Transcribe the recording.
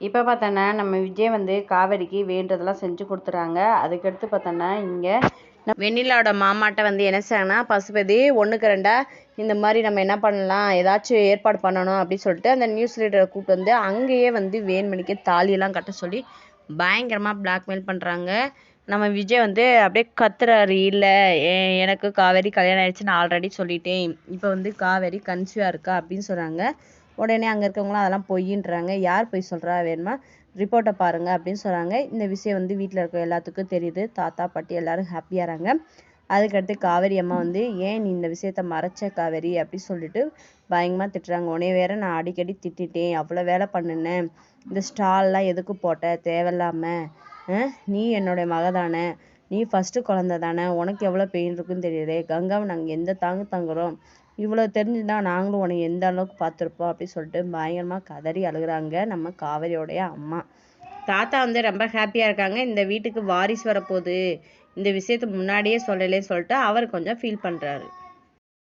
இப்போ பார்த்தோன்னா நம்ம விஜய் வந்து காவேரிக்கு வேண்டதெல்லாம் செஞ்சு கொடுத்துறாங்க. அதுக்கடுத்து பார்த்தோன்னா இங்கே வெண்ணிலாவோட மாமாட்ட வந்து என்ன செய்யணும்னா பசுபதி ஒன்றுக்கு ரெண்டா இந்த மாதிரி நம்ம என்ன பண்ணலாம் ஏதாச்சும் ஏற்பாடு பண்ணணும் அப்படின்னு சொல்லிட்டு அந்த நியூஸ் லீடரை கூப்பிட்டு வந்து அங்கேயே வந்து வேண்மணிக்கு தாலியெல்லாம் கட்ட சொல்லி பயங்கரமாக பிளாக்மெயில் பண்ணுறாங்க நம்ம விஜய் வந்து அப்படியே கத்துறாரு இல்லை எனக்கு காவேரி கல்யாணம் ஆயிடுச்சு நான் ஆல்ரெடி சொல்லிட்டேன். இப்போ வந்து காவேரி கன்சியூவாக இருக்கா? அப்படின்னு சொல்கிறாங்க உடனே அங்கே இருக்கவங்களாம் அதெல்லாம் பொய்ன்றாங்க யார் பொய் சொல்கிறா வேணுமா? ரிப்போர்ட்டை பாருங்க அப்படின்னு சொல்கிறாங்க இந்த விஷயம் வந்து வீட்டில் இருக்க எல்லாத்துக்கும் தெரியுது. தாத்தா பாட்டி எல்லாரும் ஹாப்பியாகிறாங்க அதுக்கடுத்து காவேரி அம்மா வந்து ஏன் நீ இந்த விஷயத்த மறைச்ச காவேரி? அப்படி சொல்லிட்டு பயங்கரமாக திட்டுறாங்க. உடனே வேற நான் அடிக்கடி திட்டிட்டேன். அவ்வளோ வேலை பண்ணுனேன் இந்த ஸ்டால்லாம் எதுக்கு போட்ட? தேவையில்லாம. நீ என்னுடைய மக தானே. நீ ஃபஸ்ட்டு குழந்த தானே. உனக்கு எவ்வளோ பெயின் இருக்குன்னு தெரியுதே. கங்காவை நாங்கள் எந்த தாங்கு தங்குறோம்? இவ்வளோ தெரிஞ்சுருந்தா நாங்களும் உன்னை எந்த அளவுக்கு பார்த்துருப்போம் அப்படின்னு சொல்லிட்டு பயங்கரமாக கதறி அழுகுறாங்க நம்ம காவேரியோடைய அம்மா. தாத்தா வந்து ரொம்ப ஹாப்பியாக இருக்காங்க. இந்த வீட்டுக்கு வாரிசு வரப்போகுது. இந்த விஷயத்த முன்னாடியே சொல்லலே சொல்லிட்டு அவர் கொஞ்சம் ஃபீல் பண்ணுறாரு